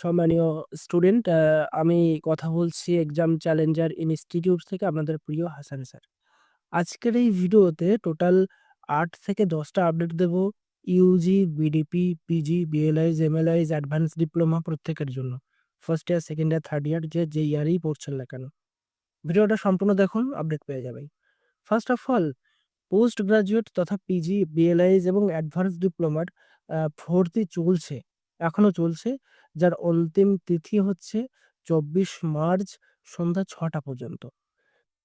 সম্মানীয় স্টুডেন্ট আমি কথা বলছি এক্সাম চ্যালেঞ্জার ইনস্টিটিউট থেকে আপনাদের প্রিয় হাসান স্যার। আজকের এই ভিডিওতে টোটাল আট থেকে দশটা আপডেট দেব UG, BDP, PG, BLIS, MLIS, advance diploma প্রত্যেকের জন্য। First year, second year, third year যে, যে ইয়ারেই পড়ছেন না কেন। ভিডিওটা সম্পূর্ণ দেখুন আপডেট পেয়ে যাবেন। First of all post graduate তথা পিজি, বিএলআইস এবং অ্যাডভান্স ডিপ্লোমার ভর্তি চলছে। এখনও চলছে। যার অন্তিম তিথি হচ্ছে ২৪ মার্চ সন্ধ্যা ছটা পর্যন্ত।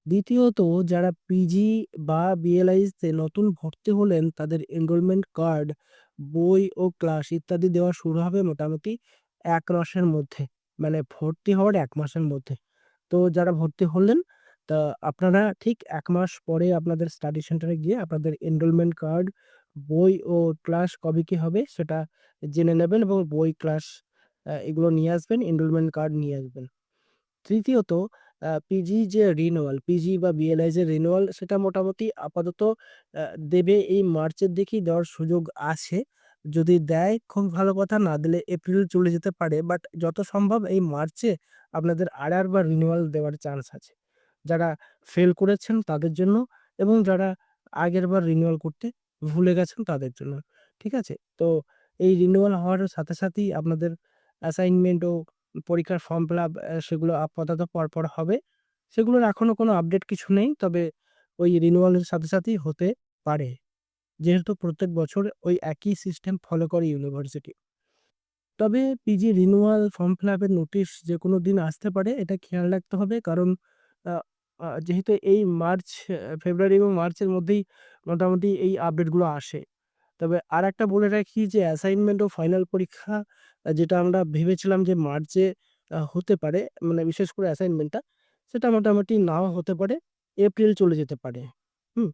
দ্বিতীয়ত যারা পিজি বা বিএলআইস নতুন ভর্তি হলেন তাদের এনরোলমেন্ট কার্ড, বই ও ক্লাস ইত্যাদি দেওয়া শুরু হবে মোটামুটি এক মাসের মধ্যে। মানে ভর্তি হওয়ার এক মাসের মধ্যে। তো যারা ভর্তি হলেন তা আপনারা ঠিক এক মাস পরে আপনাদের স্টাডি সেন্টারে গিয়ে আপনাদের এনরোলমেন্ট কার্ড, বই ও ক্লাস কবে কি হবে সেটা জেনে নেবেন এবং বই, ক্লাস এগুলো নিয়ে আসবেন, এনরোলমেন্ট কার্ড নিয়ে আসবেন। তৃতীয়ত পিজি যে রিনিউয়াল, পিজি বা বিএলআই যে রিনিউয়াল সেটা মোটামুটি আপাতত দেবে এই মার্চের দিকেই দেওয়ার সুযোগ আছে। যদি দেয় খুব ভালো কথা, না দিলে এপ্রিল চলে যেতে পারে। বাট যত সম্ভব এই মার্চে আপনাদের আরেকবার রিনিউয়াল দেওয়ার চান্স আছে। যারা ফেল করেছেন তাদের জন্য এবং যারা আগেরবার রিনিউয়াল করতে ভুলে গেছেন তাদের জন্য। ঠিক আছে? তো এই রিনিউয়াল হওয়ার সাথে সাথেই আপনাদের অ্যাসাইনমেন্ট ও পরীক্ষার ফর্ম ফিল আপ সেগুলো আপাতত পরপর হবে। সেগুলোর এখনও কোনো আপডেট কিছু নেই। তবে ওই রিনিউয়ালের সাথে সাথেই হতে পারে। যেহেতু প্রত্যেক বছর ওই একই সিস্টেম ফলো করে ইউনিভার্সিটি। তবে পিজি রিনিউয়াল ফর্ম ফিল আপের নোটিশ যে কোনো দিন আসতে পারে, এটা খেয়াল রাখতে হবে। কারণ যেহেতু এই মার্চ, ফেব্রুয়ারি এবং মার্চের মধ্যেই মোটামুটি এই আপডেটগুলো আসে। তবে আরেকটা বলে রাখি যে অ্যাসাইনমেন্ট ও ফাইনাল পরীক্ষা যেটা আমরা ভেবেছিলাম যে মার্চে হতে পারে মানে বিশেষ করে অ্যাসাইনমেন্টটা সেটা মোটামুটি নাও হতে পারে। এপ্রিল চলে যেতে পারে। হুম?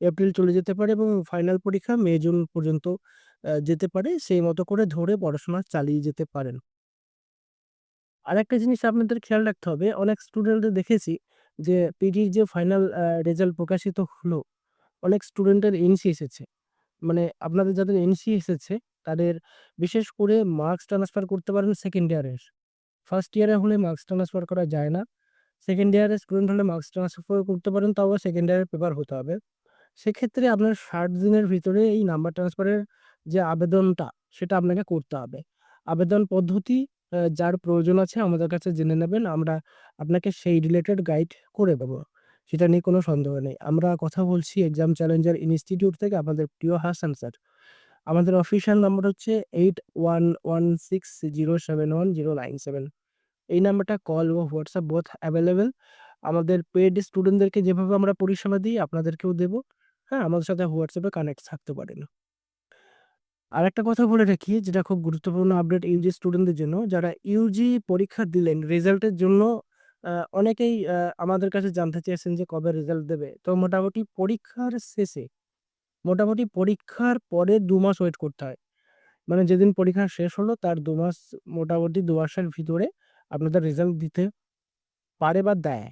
এপ্রিল চলে যেতে পারে এবং ফাইনাল পরীক্ষা মে, জুন পর্যন্ত যেতে পারে। সেই মতো করে ধরে পড়াশোনা চালিয়ে যেতে পারেন। আরেকটা জিনিস আপনাদের খেয়াল রাখতে হবে, অনেক স্টুডেন্টদের দেখেছি যে পিজির যে ফাইনাল রেজাল্ট প্রকাশিত হলো, অনেক স্টুডেন্টের এনসি এসেছে। মানে আপনাদের যাদের এনসি এসেছে তাদের বিশেষ করে মার্কস ট্রান্সফার করতে পারেন সেকেন্ড ইয়ারের। ফার্স্ট ইয়ারে হলে মার্কস ট্রান্সফার করা যায় না। সেকেন্ড ইয়ারের স্টুডেন্ট হলে মার্কস ট্রান্সফার করতে পারেন তাও সেকেন্ড ইয়ারের পেপার হতে হবে। সেক্ষেত্রে আপনার ৬০ দিনের ভিতরে এই নাম্বার ট্রান্সফারের যে আবেদনটা সেটা আপনাকে করতে হবে। আবেদন পদ্ধতি যার প্রয়োজন আছে আমাদের কাছে জেনে নেবেন। আমরা আপনাকে সেই রিলেটেড গাইড করে দেবো সেটা নিয়ে কোনো সন্দেহ নেই। আমরা কথা বলছি এক্সাম চ্যালেঞ্জার ইনস্টিটিউট থেকে আপনাদের প্রিয় হাসান স্যার। আমাদের অফিসিয়াল নাম্বার হচ্ছে 8116071097 এই নাম্বারটা কল ও হোয়াটসঅ্যাপ বোথ অ্যাভেলেবেল আমাদের পেড স্টুডেন্টদেরকে যেভাবে আমরা পরিষেবা দিই, আপনাদেরকেও দেবো হ্যাঁ? আমাদের সাথে হোয়াটসঅ্যাপে কানেক্ট থাকতে পারেন। আরেকটা কথা বলে রাখি যেটা খুব গুরুত্বপূর্ণ আপডেট ইউজি স্টুডেন্টদের জন্য। যারা ইউজি পরীক্ষা দিলেন রেজাল্টের জন্য অনেকেই আমাদের কাছে জানতে চেয়েছেন যে কবে রেজাল্ট দেবে। তো মোটামুটি পরীক্ষার শেষে, মোটামুটি পরীক্ষার পরে দু মাস ওয়েট করতে হয়। মানে যেদিন পরীক্ষা শেষ হলো তার দু মাস মোটামুটি দু মাসের ভিতরে আপনাদের রেজাল্ট দিতে পারে বা দেয়।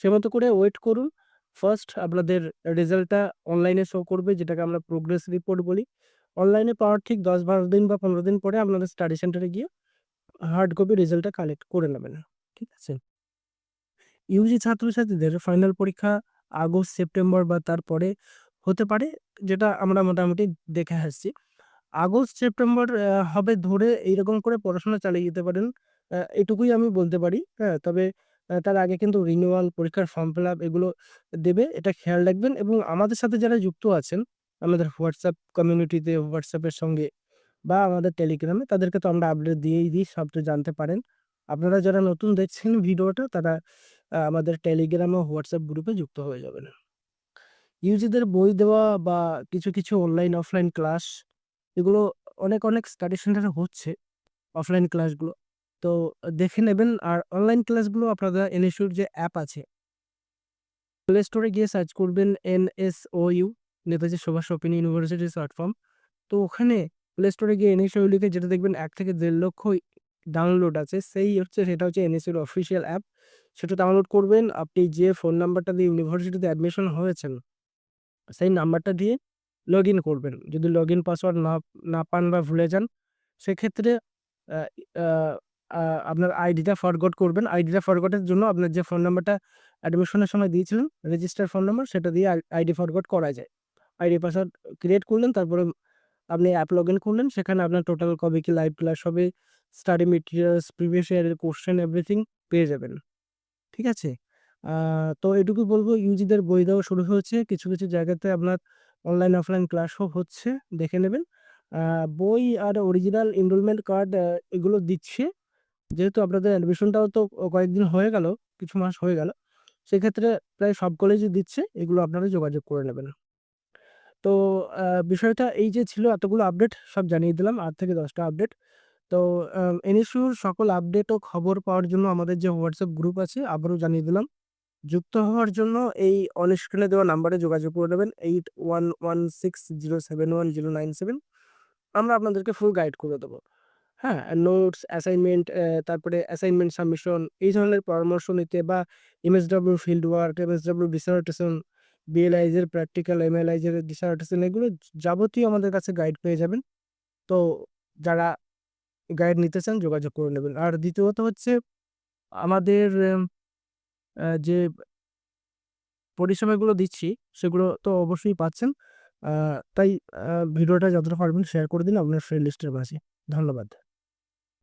সে মতো করে ওয়েট করুন। ফার্স্ট আপনাদের রেজাল্টটা অনলাইনে শো করবে যেটাকে আমরা প্রোগ্রেস রিপোর্ট বলি। অনলাইনে পাওয়ার ঠিক দশ বারো দিন বা ১৫ দিন পরে আপনাদের স্টাডি সেন্টারে গিয়ে হার্ড কপি রেজাল্টটা কালেক্ট করে নেবেন। ঠিক আছে? ইউজি ছাত্রছাত্রীদের ফাইনাল পরীক্ষা আগস্ট, সেপ্টেম্বর বা তারপরে হতে পারে যেটা আমরা মোটামুটি দেখে আসছি। আগস্ট, সেপ্টেম্বর হবে ধরে এইরকম করে পড়াশোনা চালিয়ে যেতে পারেন। এটুকুই আমি বলতে পারি। হ্যাঁ? তবে তার আগে কিন্তু রিনিউয়াল, পরীক্ষার ফর্ম ফিল আপ এগুলো দেবে। এটা খেয়াল রাখবেন এবং আমাদের সাথে যারা যুক্ত আছেন, আমাদের হোয়াটসঅ্যাপ কমিউনিটিতে হোয়াটসঅ্যাপের সঙ্গে বা আমাদের টেলিগ্রামে তাদেরকে তো আমরা আপডেট দিয়েই দিই, সব তো জানতে পারেন। আপনারা যারা নতুন দেখছেন ভিডিওটা তারা আমাদের টেলিগ্রাম ও হোয়াটসঅ্যাপ গ্রুপে যুক্ত হয়ে যাবেন। ইউজিদের বই দেওয়া বা কিছু, কিছু অনলাইন অফলাইন ক্লাস এগুলো অনেক, অনেক স্টাডি সেন্টারে হচ্ছে অফলাইন ক্লাসগুলো। তো দেখে নেবেন আর অনলাইন ক্লাসগুলো আপনারা এনএসইউর যে অ্যাপ আছে প্লে স্টোরে গিয়ে সার্চ করবেন NSOU Netaji Subhash open university short form. তো ওখানে প্লে স্টোরে গিয়ে এনএসইউ লিখে যেটা দেখবেন এক থেকে দেড় লক্ষ ডাউনলোড আছে সেই হচ্ছে সেটা হচ্ছে এনএসইউর অফিসিয়াল অ্যাপ। সেটা ডাউনলোড করবেন। আপনি যে ফোন নাম্বারটা দিয়ে ইউনিভার্সিটিতে অ্যাডমিশন হয়েছেন, সেই নাম্বারটা দিয়ে লগইন করবেন। যদি লগইন পাসওয়ার্ড না না পান বা ভুলে যান সেক্ষেত্রে আপনার আইডিটা ফরগট করবেন। আইডিটা ফরগটের জন্য আপনার যে ফোন নাম্বারটা অ্যাডমিশনের সময় দিয়েছিলেন, রেজিস্টার ফোন নাম্বার সেটা দিয়ে আই আইডি ফরগট করা যায়। আইডি পাসওয়ার্ড ক্রিয়েট করলেন তারপরে আপনি অ্যাপ লগ ইন করলেন। সেখানে আপনার টোটাল কবে কি লাইভ ক্লাস হবে, স্টাডি মেটেরিয়ালস, প্রিভিয়াস ইয়ারের কোয়েশ্চেন এভরিথিং পেয়ে যাবেন। ঠিক আছে? তো এটুকু বলব ইউজিদের বই দেওয়া শুরু হয়েছে। কিছু, কিছু জায়গাতে আপনার অনলাইন অফলাইন ক্লাসও হচ্ছে, দেখে নেবেন। বই আর অরিজিনাল এনরোলমেন্ট কার্ড এগুলো দিচ্ছে। যেহেতু আপনাদের অ্যাডমিশনটাও তো কয়েকদিন হয়ে গেল, কিছু মাস হয়ে গেল। সেক্ষেত্রে প্রায় সব কলেজই দিচ্ছে। এগুলো আপনারা যোগাযোগ করে নেবেন। তো বিষয়টা এই যে ছিল এতগুলো আপডেট সব জানিয়ে দিলাম আট থেকে দশটা আপডেট। তো এনএসইউর সকল আপডেট ও খবর পাওয়ার জন্য আমাদের যে হোয়াটসঅ্যাপ গ্রুপ আছে আবারও জানিয়ে দিলাম। যুক্ত হওয়ার জন্য এই অন স্ক্রিনে দেওয়া নাম্বারে যোগাযোগ করে নেবেন 8116071097 আমরা আপনাদেরকে ফুল গাইড করে দেবো হ্যাঁ? নোটস, অ্যাসাইনমেন্ট তারপরে অ্যাসাইনমেন্ট সাবমিশন এই ধরনের পরামর্শ নিতে বা MSW field work, MSW dissertation, BLIS এর প্র্যাকটিক্যাল, এমএলআইজ এর ডিসার্টেশন এগুলো যাবতীয় আমাদের কাছে গাইড পেয়ে যাবেন। তো যারা গাইড নিতে চান যোগাযোগ করে নেবেন। আর দ্বিতীয়ত হচ্ছে আমাদের যে পরিষেবাগুলো দিচ্ছি সেগুলো তো অবশ্যই পাচ্ছেন। তাই ভিডিওটা যতটা পারবেন শেয়ার করে দিন আপনার ফ্রেন্ড লিস্টের মাঝে। ধন্যবাদ।